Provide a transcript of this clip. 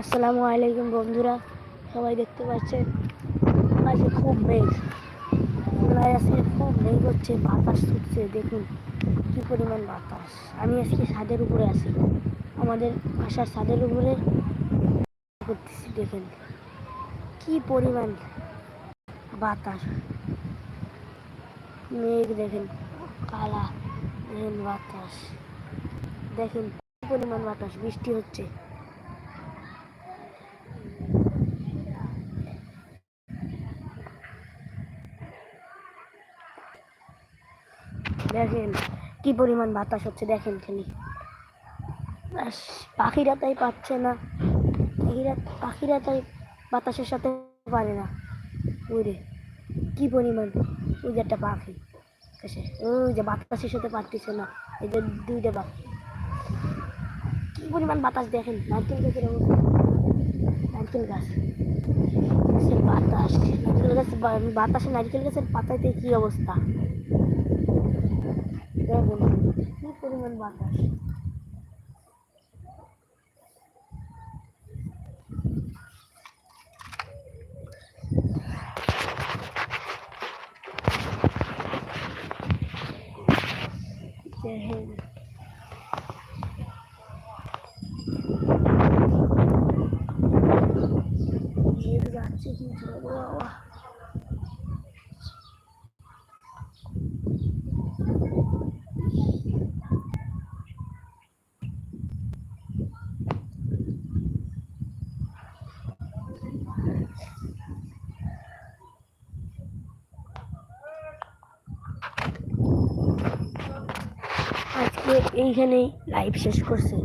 আসসালামু আলাইকুম বন্ধুরা, সবাই দেখতে পাচ্ছেন? আজকে খুব মেঘ। প্রায় আজকে খুব মেঘ হচ্ছে, বাতাস ছুটছে দেখুন কী পরিমাণ বাতাস। আমি আজকে ছাদের উপরে আছি। আমাদের বাসার ছাদের উপরে করতেছি, দেখেন কি পরিমাণ বাতাস। মেঘ, দেখেন কালা, দেখেন বাতাস। দেখেন কি পরিমাণ বাতাস, বৃষ্টি হচ্ছে। দেখেন কি পরিমাণ বাতাস হচ্ছে, দেখেন খালি। পাখিরা তাই পাচ্ছে না। পাখিরা পাখিরা তাই বাতাসের সাথে পারে না। ওরে কি পরিমাণ, ওই যে একটা পাখি। এসে, ওই যে বাতাসের সাথে পারতেছে না, এই যে দুইটা পাখি। কি পরিমাণ বাতাস দেখেন, নারকেল গাছের নারকেল গাছ। বাতাস নারকেল গাছ বাতাসে নারকেল গাছের পাতাতে কি অবস্থা? দেখুন কি পরিমাণ বাতাস দেখেন মেঘ যাচ্ছে আজকে এইখানেই লাইভ শেষ করছে।